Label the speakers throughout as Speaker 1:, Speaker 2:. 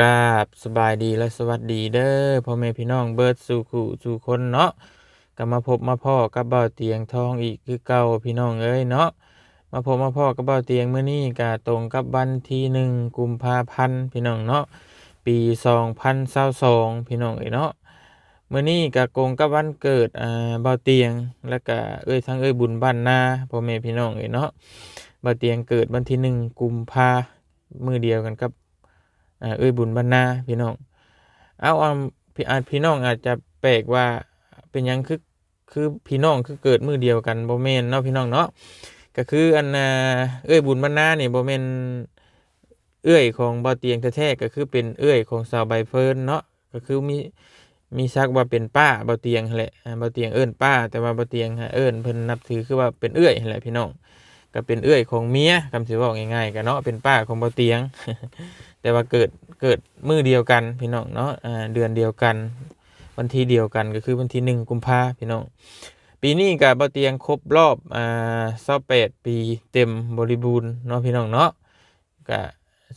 Speaker 1: กราบสบายดีและสวัสดีเด้อพ่อแม่พี่น้องเบิร์ดสู่ขู่สู่คนเนาะก็มาพบมาพ่อกับเบาเตียงทองอีกคือเก่าพี่น้องเอ้ยเนาะมาพบมาพ่อกับเบาเตียงเมื้อนี้ก็ตรงกับวันที่หนึ่งกุมภาพันธ์พี่น้องเนาะปีสองพันเศร้าสองพี่น้องเอ้ยเนาะเมื้อนี้ก็กงกับวันเกิดอ่าเบาเตียงแล้วก็เอ้ยทั้งเอ้ยบุญบ้านนาพ่อแม่พี่น้องเอ้ยเนาะเบาเตียงเกิดวันที่หนึ่งกุมภามือเดียวกันกับ เอ้ยบุญบรรณาพี่น้อง เอาเอาพี่อาจพี่น้องอาจจะแปลกว่าเป็นยังคือคือพี่น้องคือเกิดมือเดียวกันบ่แม่นเนาะพี่น้องเนาะก็คืออันเอ้ยบุญบรรณาเนี่ยบ่แม่นเอื้อยของบ่เตียงแท้ๆก็คือเป็นเอื้อยของสาวใบเฟิร์นเนาะก็คือมีมีซักว่าเป็นป้าบ่เตียงแหละอ่าบ่เตียงเอิ้นป้า แต่ว่าบ่เตียงเอิ้นเพิ่นนับถือคือว่าเป็นเอื้อยแหละพี่น้องก็เป็นเอื้อยของเมียคำสิเว้าง่ายๆก็เนาะเป็นป้าของบ่เตียง แต่ว่าเกิดเกิดมือเดียวกันพี่น้องเนาะเดือนเดียวกัน วันที่เดียวกันก็คือวันที่หนึ่งกุมภาพี่น้องปีนี้กับบ่เตียงครบรอบอ่าสิบแปดปีเต็มบริบูรณ์เนาะพี่น้องเนาะก็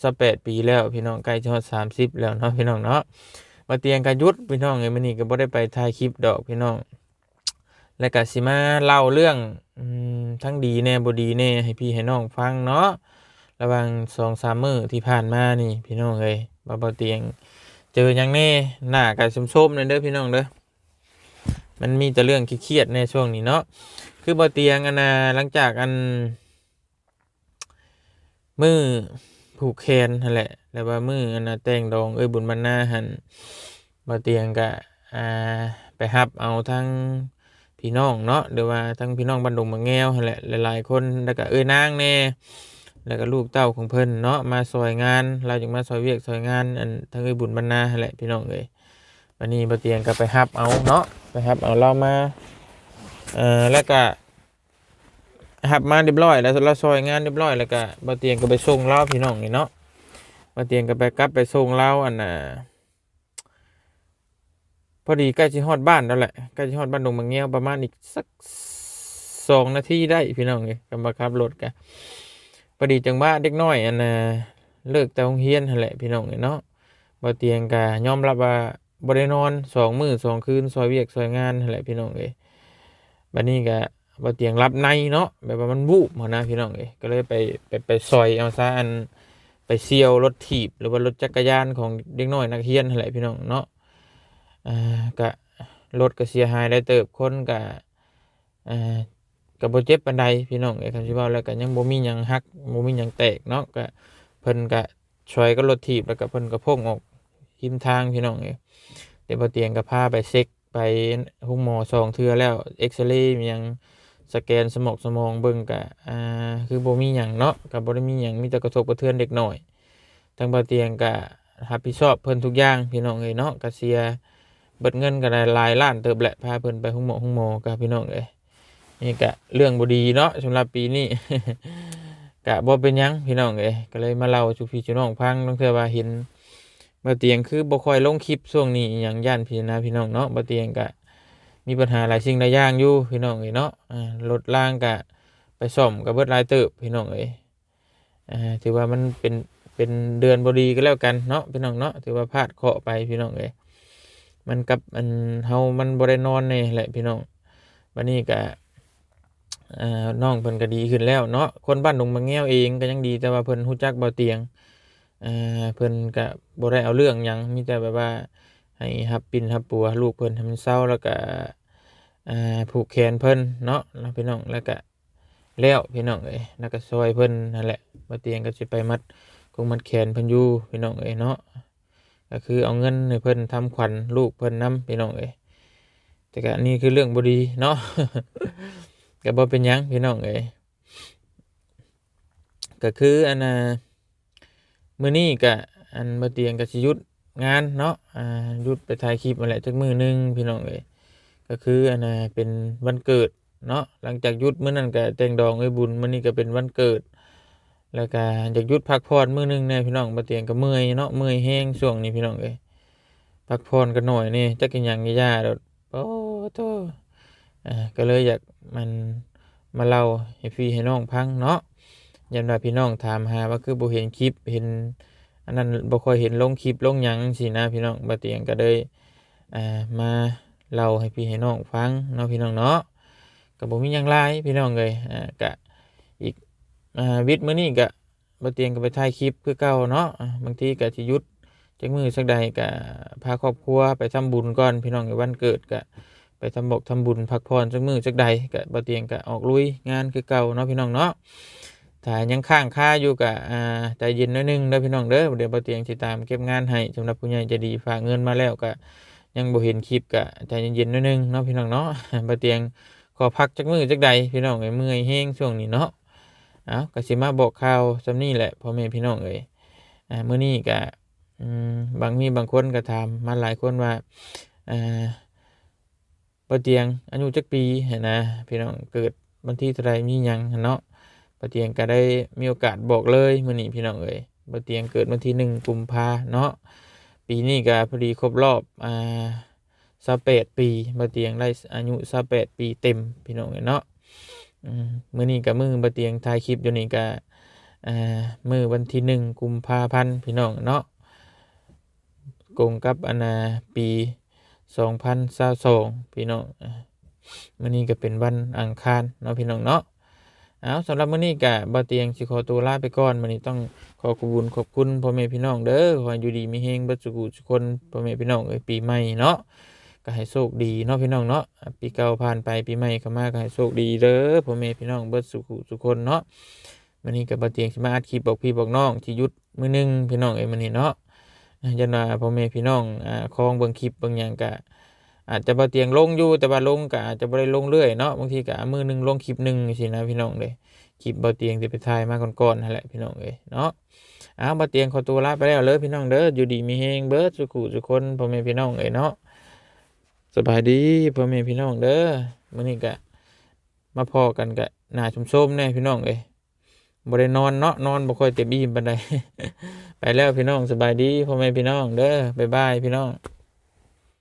Speaker 1: สิบแปดปีแล้วพี่น้องใกล้จะฮอดสามสิบแล้วเนาะพี่น้องเนาะบ่เตียงก็หยุดพี่น้องเอ้ยมื้อนี้ก็บ่ได้ไปถ่ายคลิปดอกพี่น้อง แล้วก็สิมาเล่าเรื่องอทั้งดีแน่บ่ดีแน่ให้พี่ให้น้องฟังเนาะ ระหว่างสองสามมื้อที่ผ่านมานี่พี่น้องเอ้ยบ่บ่เตียง เจอหยังแน่หน้าก็ส้มๆนั่นเด้อพี่น้องเด้อมันมีแต่เรื่องเครียดในช่วงนี้เนาะคือบ่เตียงอันน่ะหลังจากอันมือผูกแขนนั่นแหละ แล้วว่ามืออันน่ะแต่งดองเอ้ยบุญบรรณาหันบ่เตียงก็อ่าไปรับเอาทั้งพี่น้องเนาะหรือว่าทั้งพี่น้องบ้านดงบางแงวนั่นแหละหลายๆคนแล้วก็เอ้ยนางแน่ แล้วก็ลูกเต้าของเพิ่นเนาะมาซอยงาน เราจึงมาซอยเวียกซอยงานอันทั้งไอ้บุญบรรณาแหละพี่น้องเอ้ยวันนี้บ่เตียงก็ไปฮับเอาเนาะไปฮับเอาเรามาเอ่อแล้วก็ฮับมาเรียบร้อย แล้วเราซอยงานเรียบร้อยแล้วก็บ่เตียงก็ไปส่งเราพี่น้องนี่เนาะบ่เตียงก็ไปกลับไปส่งเราอันน่ะพอดีใกล้สิฮอดบ้านแล้วแหละใกล้สิฮอดบ้านดงบางแง้วประมาณอีกสักสองนาทีได้พี่น้องเอ้ยก็มาขับรถกัน พอดีจังว่าเด็กน้อยอันน่ะเลิกแต่โรงเรียนหั่นแหละพี่น้องเอ้ยเนาะบ่เตียงก็ยอมรับว่าบ่ได้นอนสองมื้อสองคืนซอยเวียกซอยงานหั่นแหละพี่น้องเอ้ยบัดนี้ก็บ่เตียงรับในเนาะแบบว่ามันวูบหั้นนะพี่น้องเอ้ยก็เลยไปไปไปซอยเอาซะอันไปเสี่ยวรถถีบหรือว่ารถจักรยานของเด็กน้อยนักเรียนหั่นแหละพี่น้องเนาะอ่าก็รถก็เสียหายได้เติบคนก็อ่า ก็บ่เจ็บปานใดพี่น้องเอ้คำสิเว้าแล้วก็ยังบ่มีหยังหักบ่มีหยังแตกเนาะก็เพิ่นก็ช่วยก็รถถีบแล้วก็เพิ่นก็พ่งออกหิมทางพี่น้องเอ้เดี๋ยวบ่เตียงก็พาไปเช็คไปหุ้มหมอสองเทือแล้วเอ็กซเรย์มีหยังสแกนสมองสมองเบิ่งก็อ่าคือบ่มีหยังเนาะก็บ่ได้มีหยังมีแต่กระทบกระเทือนเด็กน้อยทางบ่เตียงก็รับผิดชอบเพิ่นทุกอย่างพี่น้องเอ้เนาะก็เสียเบิดเงินก็ได้หลายล้านเติบแหละพาเพิ่นไปหุ้มหมอหุ้มหมอก็พี่น้องเอ้ นี่กะเรื่องบดีเนาะสำหรับปีนี้กะบ่เป็นยังพี่น้องเอ้ก็เลยมาเล่าสู่พี่สู่น้องฟังต้องเทื่อว่าเห็นบ่เตียงคือบ่ค่อยลงคลิปช่วงนี้อย่างย่านพี่นะพี่น้องเนาะบ่เตียงกะมีปัญหาหลายสิ่งหลายอย่างอยู่พี่น้องเอ้เนาะรถล่างกะไปซ่อมก็เบิดหลายเติบพี่น้องเอ้ถือว่ามันเป็นเป็นเดือนบดีก็แล้วกันเนาะพี่น้องเนาะถือว่าพลาดเคาะไปพี่น้องเอ้มันกับอันเฮามันบ่ได้นอนนี่แหละพี่น้องวันนี้กะ อ่าน้องเพิ่นก็ดีขึ้นแล้วเนาะคนบ้านดงบางแง้วเองก็ยังดีแต่ว่าเพิ่นฮู้จักเบาเตียงอ่าเพิ่นก็บ่ได้เอาเรื่องหยังมีแต่แบบว่าให้รับปินรับปัวลูกเพิ่นให้มันเศร้าแล้วก็อ่าผูกแขนเพิ่นเนาะแล้วพี่น้องแล้วก็แล้วพี่น้องเอ้ยแล้วก็ซอยเพิ่นนั่นแหละเบาเตียงก็สิไปมัดคงมัดแขนเพิ่นอยู่พี่น้องเอ้ยเนาะก็คือเอาเงินให้เพิ่นทำขวัญลูกเพิ่นนํพี่น้องเอ้ยแต่ก็นนี้คือเรื่องบ่ดีเนาะ ก็บ่เป็นยังพี่น้องเอ้ยก็คืออันน่ะมื้อนี้ก็อันบ่เตียงก็สิหยุดงานเนาะอ่าหยุดไปถ่ายคลิปมาแหละจักมื้อหนึงพี่น้องเอ้ยก็คืออันน่ะเป็นวันเกิดเนาะหลังจากหยุดมื้อนั้นก็แต่งดองเอ้ยบุญมื้อนี้ก็เป็นวันเกิด แล้วก็อยากหยุดพักผ่อนมื้อหนึงแน่พี่น้องบ่เตียงก็เมื่อยเนาะเมื่อยแฮงช่วงนี้พี่น้องเอ้ยพักผ่อนกันหน่อยนี่จักกินหยังยาดอกโอ้โธ่ อ่าก็เลยอยากมันมาเล่าให้พี่ให้น้องพังเนาะยันว่าพี่น้องถามหาว่าคือบ่เห็นคลิปเห็นอันนั้นบ่ค่อยเห็นลงคลิปลงหยังสินะพี่น้องบ่เตียงก็เลยอ่ามาเล่าให้พี่ให้น้องฟังเนาะพี่น้องเนาะก็บ่มีหยังหลายพี่น้องเลยอ่าก็อีกอ่าวิทย์มื้อนี้ก็บ่เตียงก็ไปถ่ายคลิปคือเก่าเนาะบางทีก็สิหยุดจักมื้อสักใดก็พาครอบครัวไปทำบุญก่อนพี่น้องในวันเกิดก็ ไปทำบกทำบุญพักผ่อนจักมือจักใดก็บ่เตียงก็ออกลุยงานคือเก่าเนาะพี่น้องเนาะถ้ายังข้างค่าอยู่กับอ่าใจเย็นนิดนึงเด้อพี่น้องเด้อเดี๋ยวบ่เตียงสิดตามเก็บงานให้สำหรับผู้ใหญ่จะดีฝากเงินมาแล้วก็ยังบ่เห็นคลิปก็ใจเย็นๆหนิดนึงเนาะพี่น้องเนาะบ่เตียงขอพักจักมือจักใดพี่น้องเอ้ยเมื่อยแฮงช่วงนี้เนาะเอาก็สิมาบอกข่าวซำนี้แหละพ่อแม่พี่น้องเอ้ยอ่ามื้อนี้ก็อืมบางมีบางคนก็ถามมาหลายคนว่าอ่า บ่เตียงอายุจักปีหั้นนะพี่น้องเกิดวันที่เท่าใดมีหยังเนาะปะเตียงก็ได้มีโอกาสบอกเลยมื้อนี้พี่น้องเอ้ยปะเตียงเกิดวันที่หนึ่งกุมภาเนาะปีนี้ก็พอดีครบรอบอ่า28ปีปะเตียงได้อายุ28ปีเต็มพี่น้องเอ้ยเนาะมมื้อนี้ก็มือปะเตียงถ่ายคลิปอยู่นี่ก็อ่ามือวันที่หนึ่งกุมภาพันธ์พี่น้องเนาะกงกับอันน่ะปี2022พี่น้องมื้อนี้ก็เป็นวันอังคารเนาะพี่น้องเนาะเอาสำหรับมื้อนี้กะบ่เตียงสิขอตัวลาไปก่อนมื้อนี้ต้องขอขอบคุญขอบคุณพ่อแม่พี่น้องเด้อขอให้อยู่ดีมีเฮงเบิดสุขทุกคนพ่อแม่พี่น้องเอ้ยปีใหม่เนาะก็ให้โชคดีเนาะพี่น้องเนาะปีเก่าผ่านไปปีใหม่เข้ามาก็ให้โชคดีเด้อพ่อแม่พี่น้องเบิดสุขทุกคนเนาะมื้อนี้ก็บ่เตียงสิมาอัดคลิปบอกพี่บอกน้องที่ยุดมื้อหนึงพี่น้องเอ้ยมื้อนี้เนาะ ยันว่าพ่อแม่พี่น้องอ่าคองเบิ่งคลิปเบิ่งหยังก็อาจจะบ่เตียงลงอยู่แต่ว่าลงก็อาจจะบ่ได้ลงเรื่อยเนาะบางทีก็มือหนึงลงคลิปหนึงจังซี่นะพี่น้องเด้คลิปเบาเตียงจะไปถ่ายมาก่อนๆนั่นแหละพี่น้องเอ้ยเนาะอ้าวเบาเตียงขอตัวลาไปแล้วเลยพี่น้องเด้ออยู่ดีมีเฮงเบิดสุขุสุคนพ่อแม่พี่น้องเอ้ยเนาะสบายดีพ่อแม่พี่น้องเด้อมื้อนี้ก็มาพอกันกะหน้าชมๆแน่พี่น้องเอ้ย บ่ได้นอนเนาะนอนบ่ค่อยเต็มอิ่มปานใดไปแล้วพี่น้องสบายดีพ่อแม่พี่น้องเด้อบ๊ายบายพี่น้อง